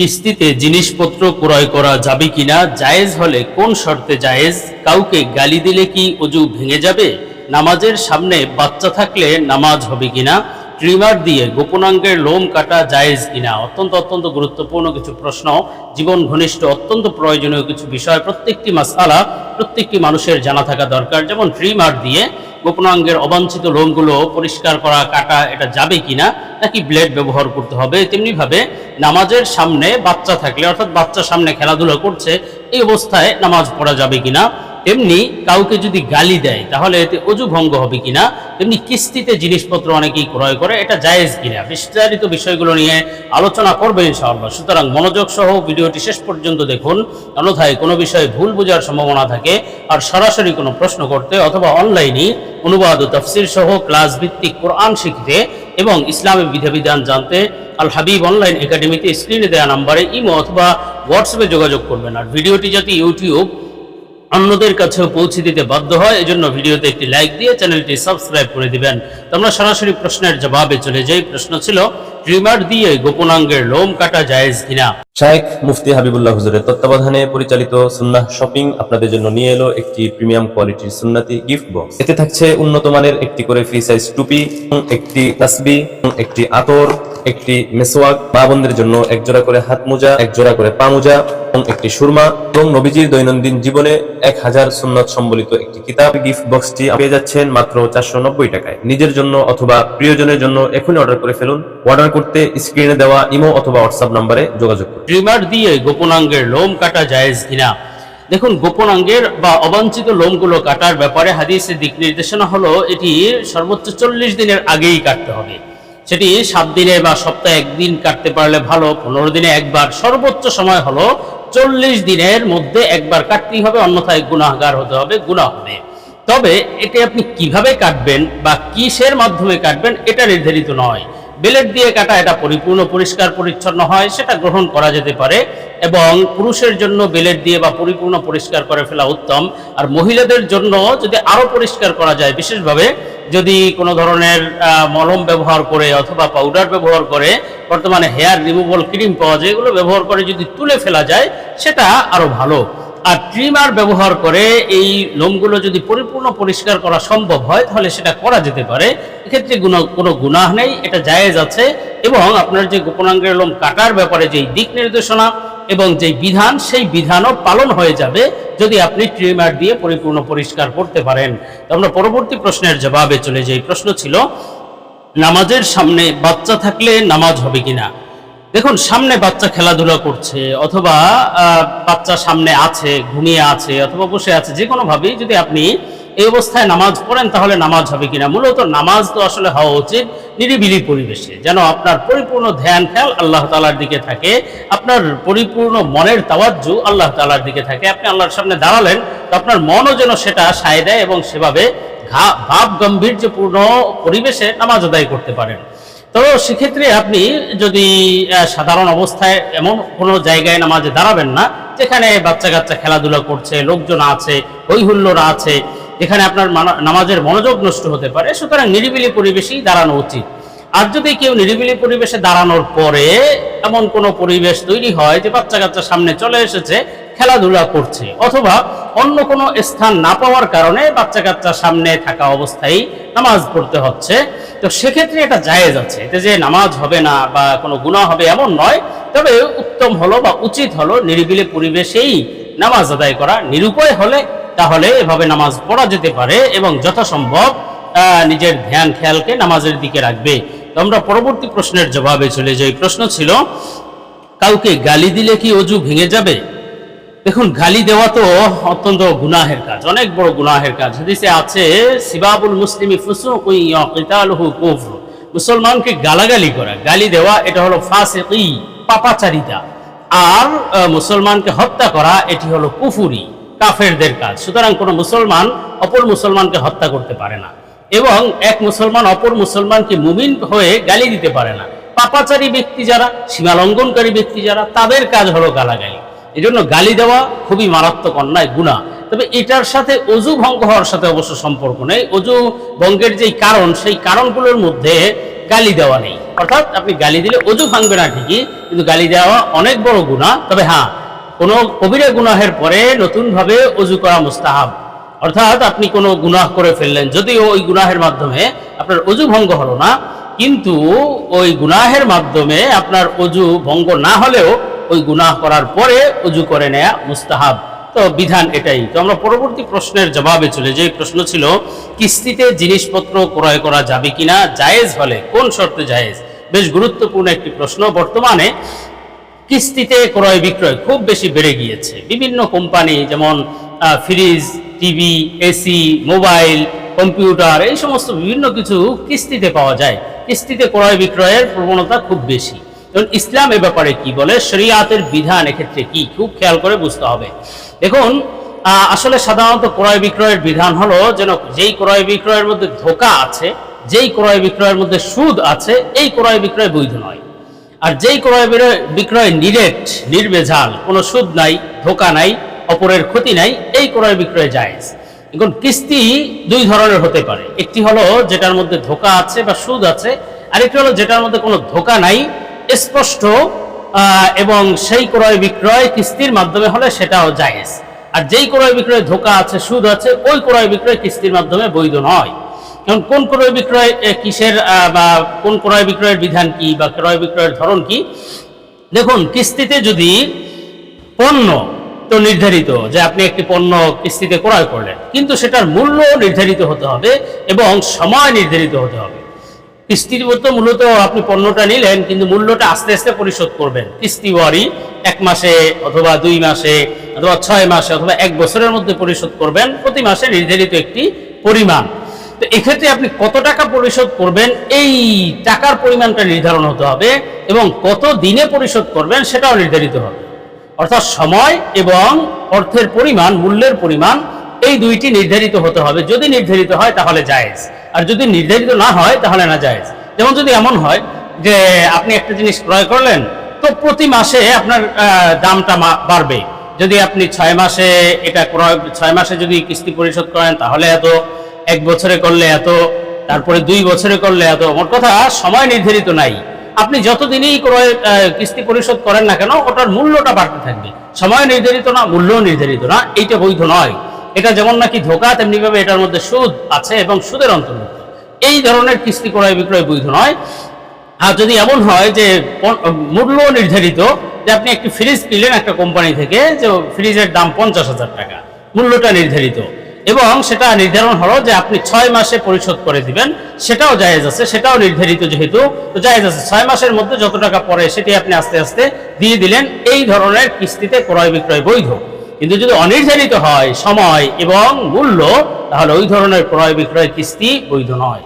কিস্তিতে জিনিসপত্র ক্রয় করা যাবে কিনা, জায়েজ হলে কোন শর্তে জায়েজ? কাউকে গালি দিলে কি অজু ভেঙে যাবে? নামাজের সামনে বাচ্চা থাকলে নামাজ হবে কিনা? ট্রিমার দিয়ে গোপনাঙ্গের লোম কাটা জায়েজ কিনা? অত্যন্ত অত্যন্ত গুরুত্বপূর্ণ কিছু প্রশ্ন। জীবন ঘনিষ্ঠ, অত্যন্ত প্রয়োজনীয় কিছু বিষয়। প্রত্যেকটি মাসালা প্রত্যেকটি মানুষের জানা থাকা দরকার। যেমন ট্রিমার দিয়ে গোপনাঙ্গের অবাঞ্ছিত লোমগুলো পরিষ্কার করা, কাটা, এটা যাবে কিনা, নাকি ব্লেড ব্যবহার করতে হবে, তেমনিভাবে নামাজের সামনে বাচ্চা থাকলে, অর্থাৎ বাচ্চার সামনে খেলাধুলা করছে, এই অবস্থায় নামাজ পড়া যাবে কিনা তেমনি কাউকে যদি গালি দেয়, তাহলে এতে অজু ভঙ্গ হবে কিনা? তেমনি কিস্তিতে জিনিসপত্র অনেকেই ক্রয় করে, এটা জায়েজ কিনা? বিস্তারিত বিষয়গুলো নিয়ে আলোচনা করবে ইনশাআল্লাহ। সুতরাং মনোযোগ সহ ভিডিওটি শেষ পর্যন্ত দেখুন। অন্যথায় কোনো বিষয়ে ভুল বোঝার সম্ভাবনা থাকে, আর সরাসরি কোনো প্রশ্ন করতে অথবা অনলাইনে অনুবাদ ও তফসির সহ ক্লাস ভিত্তিক কোরআন শিখতে এবং ইসলামের বিধিবিধান জানতে আল হাবিব অনলাইন একাডেমিতে স্ক্রিনে দেওয়া নাম্বারে ইমো অথবা হোয়াটসঅ্যাপে যোগাযোগ করবেন। আর ভিডিওটি যাতে ইউটিউব অন্যদের কাছেও পৌঁছে দিতে বাধ্য হয়। এজন্য ভিডিওতে একটি লাইক দিয়ে চ্যানেলটি সাবস্ক্রাইব করে দিবেন। তোমরা সরাসরি প্রশ্নের জবাবে চলে যাই। প্রশ্ন ছিল ট্রিমার দিয়ে গোপনাঙ্গের লোম কাটা জায়েজ কিনা? শায়েখ মুফতি হাবিবুল্লাহ হুজুরের তত্ত্বাবধানে পরিচালিত সুন্নাহ শপিং আপনাদের জন্য নিয়ে এলো একটি প্রিমিয়াম কোয়ালিটির সুন্নাতি গিফট বক্স এতে থাকছে উন্নত মানের একটি করে ফ্রি সাইজ টুপি, একটি তাসবি, একটি আতর একটি মেসোয়াক মা বোনদের জন্য এক জোড়া করে হাত মোজা এক জোড়া করে পা মোজা এবং একটি সুরমা এবং নবীজির দৈনন্দিন জীবনে এক হাজার সুন্নত সম্বলিত একটি কিতাব। গিফট বক্সটি পেয়ে যাচ্ছেন মাত্র চারশো নব্বই টাকায়। নিজের জন্য অথবা প্রিয়জনের জন্য এখনই অর্ডার করে ফেলুন। অর্ডার করতে স্ক্রিনে দেওয়া ইমো অথবা হোয়াটসঅ্যাপ নম্বরে যোগাযোগ ট্রিমার দিয়ে গোপনাঙ্গের লোম কাটা জায়েজ কিনা? দেখুন, গোপনাঙ্গের বা অবাঞ্ছিত লোমগুলো কাটার ব্যাপারে হাদিসের দিক নির্দেশনা হলো, এটি সর্বোচ্চ চল্লিশ দিনের আগেই কাটতে হবে। সেটি সাত দিনে বা সপ্তাহে একদিন কাটতে পারলে ভালো, পনেরো দিনে একবার। সর্বোচ্চ সময় হলো চল্লিশ দিনের মধ্যে একবার কাটতেই হবে, অন্যথায় গুনাহগার হতে হবে, গুনাহ হবে। তবে এটি আপনি কীভাবে কাটবেন বা কিসের মাধ্যমে কাটবেন, এটা নির্ধারিত নয়। বেলেট দিয়ে কাটা, এটা পরিপূর্ণ, পরিষ্কার, পরিচ্ছন্ন হয়, সেটা গ্রহণ করা যেতে পারে। এবং পুরুষের জন্য বেলেট দিয়ে বা পরিপূর্ণ, পরিষ্কার করে ফেলা উত্তম। আর মহিলাদের জন্য যদি আরও পরিষ্কার করা যায়, বিশেষভাবে যদি কোনো ধরনের মলম ব্যবহার করে অথবা পাউডার ব্যবহার করে, বর্তমানে হেয়ার রিমুভাল ক্রিম পাওয়া যায়, এগুলো ব্যবহার করে যদি তুলে ফেলা যায়, সেটা আরও ভালো। আর ট্রিমার ব্যবহার করে এই লোমগুলো যদি পরিপূর্ণ পরিষ্কার করা সম্ভব হয়, তাহলে সেটা করা যেতে পারে। এক্ষেত্রে গুণ- কোনো গুনাহ নেই, এটা জায়েজ আছে। এবং আপনার যে গোপনাঙ্গের লোম কাটার ব্যাপারে যেই দিক নির্দেশনা এবং যেই বিধান, সেই বিধানও পালন হয়ে যাবে যদি আপনি ট্রিমার দিয়ে পরিপূর্ণ পরিষ্কার করতে পারেন। আমরা পরবর্তী প্রশ্নের জবাবে চলে যাই। প্রশ্ন ছিল, নামাজের সামনে বাচ্চা থাকলে নামাজ হবে কিনা? দেখুন, সামনে বাচ্চা খেলাধুলা করছে অথবা বাচ্চা সামনে আছে, ঘুমিয়ে আছে অথবা বসে আছে যে কোনোভাবেই যদি আপনি এই অবস্থায় নামাজ পড়েন, তাহলে নামাজ হবে কিনা? মূলত নামাজ তো আসলে হওয়া উচিত নিরিবিলি পরিবেশে। যেন আপনার পরিপূর্ণ ধ্যান, খেয়াল আল্লাহ তালার দিকে থাকে, আপনার পরিপূর্ণ মনের তাওয়াজ্জু আল্লাহ তালার দিকে থাকে। আপনি আল্লাহর সামনে দাঁড়ালেন, তো আপনার মনও যেন সেটা সায় দেয় এবং সেভাবে ভাব গম্ভীর্যপূর্ণ পরিবেশে নামাজ আদায় করতে পারেন। তো সেক্ষেত্রে আপনি যদি সাধারণ অবস্থায় এমন কোনো জায়গায় নামাজে দাঁড়াবেন না, যেখানে বাচ্চা কাচ্চা খেলাধুলা করছে, লোকজন আছে হই হুল্লোড় আছে যেখানে আপনার নামাজের মনোযোগ নষ্ট হতে পারে, সুতরাং নিরিবিলি পরিবেশেই দাঁড়ানো উচিত। আর যদি কেউ নিরিবিলি পরিবেশে দাঁড়ানোর পরে এমন কোনো পরিবেশ তৈরি হয় যে বাচ্চা কাচ্চা সামনে চলে এসেছে, খেলাধুলা করছে, অথবা অন্য কোনো স্থান না পাওয়ার কারণে বাচ্চা কাচ্চা সামনে থাকা অবস্থায় নামাজ পড়তে হচ্ছে, তো সেক্ষেত্রে এটা জায়েজ আছে। এতে যে নামাজ হবে না বা কোনো গুনাহ হবে এমন নয়, তবে উত্তম হলো বা উচিত হলো নিরিবিলি পরিবেশেই নামাজ আদায় করা। নিরুপায় হলে তাহলে এভাবে নামাজ পড়া যেতে পারে এবং যথাসম্ভব নিজের ধ্যান খেয়ালকে নামাজের দিকে রাখবে। তো আমরা পরবর্তী প্রশ্নের জবাবে চলে যাই। প্রশ্ন ছিল, কাউকে গালি দিলে কি অজু ভেঙে যাবে? দেখুন, গালি দেওয়া তো অত্যন্ত গুনাহের কাজ, অনেক বড় গুনাহের কাজ। হাদিসে আছে, সিবাবুল মুসলিমি কুফর মুসলমানকে গালাগালি করা, গালি দেওয়া, এটা হলো ফাসিকি, পাপাচারিতা। আর মুসলমানকে হত্যা করা, এটি হলো কুফুরি। কাফেরদের কাজ। সুতরাং কোনো মুসলমান অপর মুসলমানকে হত্যা করতে পারে না। এবং এক মুসলমান অপর মুসলমানকে মুমিন হয়ে গালি দিতে পারে না। পাপাচারী ব্যক্তি যারা, সীমালঙ্ঘনকারী ব্যক্তি যারা, তাদের কাজ হলো গালাগালি। এই জন্য গালি দেওয়া খুবই মারাত্মক অন্যায়, গুণা। তবে এটার সাথে অজু ভঙ্গ হওয়ার সাথে অবশ্য সম্পর্ক নেই। অজু ভঙ্গের যেই কারণ, সেই কারণগুলোর মধ্যে গালি দেওয়া নেই। অর্থাৎ আপনি গালি দিলে অজু ভাঙবে না ঠিকই, কিন্তু গালি দেওয়া অনেক বড় গুণা। তবে হ্যাঁ কোনো কবিরা গুনাহের পরে নতুনভাবে অজু করা মুস্তাহাব। অর্থাৎ আপনি কোনো গুনাহ করে ফেললেন, যদিও ওই গুনাহের মাধ্যমে আপনার অজু ভঙ্গ হলো না, কিন্তু ওই গুনাহের মাধ্যমে আপনার অজু ভঙ্গ না হলেও ওই গুনাহ করার পরে অজু করে নেয়া মুস্তাহাব। তো বিধান এটাই। তো আমরা পরবর্তী প্রশ্নের জবাবে চলে যে প্রশ্ন ছিল, কিস্তিতে জিনিসপত্র ক্রয় করা যাবে কিনা? জায়েজ হলে কোন শর্তে জায়েজ? বেশ গুরুত্বপূর্ণ একটি প্রশ্ন। বর্তমানে কিস্তিতে ক্রয় বিক্রয় খুব বেশি বেড়ে গিয়েছে। বিভিন্ন কোম্পানি যেমন fridge, TV, AC, mobile, computer, এই সমস্ত বিভিন্ন কিছু কিস্তিতে পাওয়া যায়। কিস্তিতে ক্রয় বিক্রয়ের প্রবণতা খুব বেশি। এবং ইসলাম এ ব্যাপারে কি বলে? শরিয়াতের বিধান এক্ষেত্রে কি? খুব খেয়াল করে বুঝতে হবে। দেখুন আসলে সাধারণত ক্রয় বিক্রয়ের বিধান হলো যেন যেই ক্রয় বিক্রয়ের মধ্যে ধোকা আছে, যেই ক্রয় বিক্রয়ের মধ্যে সুদ আছে, এই ক্রয় বিক্রয় বৈধ নয়। আর যেই ক্রয় বিক্রয়- নিরেট, নির্বেজাল, কোনো সুদ নাই, ধোকা নাই, অপরের ক্ষতি নাই, এই ক্রয় বিক্রয় জায়েজ। এখন কিস্তি দুই ধরনের হতে পারে। একটি হলো যেটার মধ্যে ধোকা আছে বা সুদ আছে আরেকটি হলো যেটার মধ্যে কোনো ধোকা নাই, স্পষ্ট এবং সেই ক্রয় বিক্রয় কিস্তির মাধ্যমে হলে সেটাও জায়েজ। আর যেই ক্রয় বিক্রয় ধোকা আছে, সুদ আছে, ওই ক্রয় বিক্রয় কিস্তির মাধ্যমে বৈধ নয়। এখন কোন ক্রয় বিক্রয় কিসের বা কোন ক্রয় বিক্রয়ের বিধান কি, বা ক্রয় বিক্রয়ের ধরন কি? দেখুন, কিস্তিতে যদি পণ্য তো নির্ধারিত, যে আপনি একটি পণ্য কিস্তিতে ক্রয় করলেন, কিন্তু সেটার মূল্য নির্ধারিত হতে হবে এবং সময় নির্ধারিত হতে হবে। কিস্তির মতো মূলত আপনি পণ্যটা নিলেন, কিন্তু মূল্যটা আস্তে আস্তে পরিশোধ করবেন। কিস্তি ওয়ারি এক মাসে অথবা দুই মাসে অথবা ছয় মাসে অথবা এক বছরের মধ্যে পরিশোধ করবেন। প্রতি মাসে নির্ধারিত একটি পরিমাণ। তো এক্ষেত্রে আপনি কত টাকা পরিশোধ করবেন? এই টাকার পরিমাণটা নির্ধারণ হতে হবে এবং কত দিনে পরিশোধ করবেন সেটাও নির্ধারিত হবে। অর্থাৎ সময় এবং অর্থের পরিমাণ, মূল্যের পরিমাণ এই দুইটি নির্ধারিত হতে হবে। যদি নির্ধারিত হয় তাহলে জায়েজ। আর যদি নির্ধারিত না হয় তাহলে না জায়েজ। যেমন যদি এমন হয় যে আপনি একটা জিনিস ক্রয় করলেন, তো প্রতি মাসে আপনার দামটা বাড়বে। যদি আপনি ছয় মাসে এটা ক্রয়, ছয় মাসে যদি কিস্তি পরিশোধ করেন তাহলে এত। এক বছরে করলে এত, তারপরে দুই বছরে করলে এত, মোট কথা সময় নির্ধারিত নাই। আপনি যতদিনই ক্রয় কিস্তি পরিশোধ করেন না কেন, ওটার মূল্যটা বাড়তে থাকবে। সময় নির্ধারিত না মূল্য নির্ধারিত না, এইটা বৈধ নয়। এটা যেমন নাকি ধোকা তেমনি ভাবে এটার মধ্যে সুদ আছে এবং সুদের অন্তর্ভুক্ত। এই ধরনের কিস্তি ক্রয় বিক্রয় বৈধ নয়। আর যদি এমন হয় যে মূল্য নির্ধারিত, যে আপনি একটি ফ্রিজ কিনলেন একটা কোম্পানি থেকে, যে ফ্রিজের দাম পঞ্চাশ হাজার টাকা, মূল্যটা নির্ধারিত। এবং সেটা নির্ধারণ হলো যে আপনি ছয় মাসে পরিশোধ করে দিবেন। সেটাও জায়েজ আছে, সেটাও নির্ধারিত যেহেতু। তো জায়েজ আছে, ছয় মাসের মধ্যে যত টাকা পড়ে সেটি আপনি আস্তে আস্তে দিয়ে দিলেন, এই ধরনের কিস্তিতে ক্রয় বিক্রয় বৈধ। কিন্তু যদি অনির্ধারিত হয় সময় এবং মূল্য, তাহলে ওই ধরনের ক্রয় বিক্রয় কিস্তি বৈধ নয়।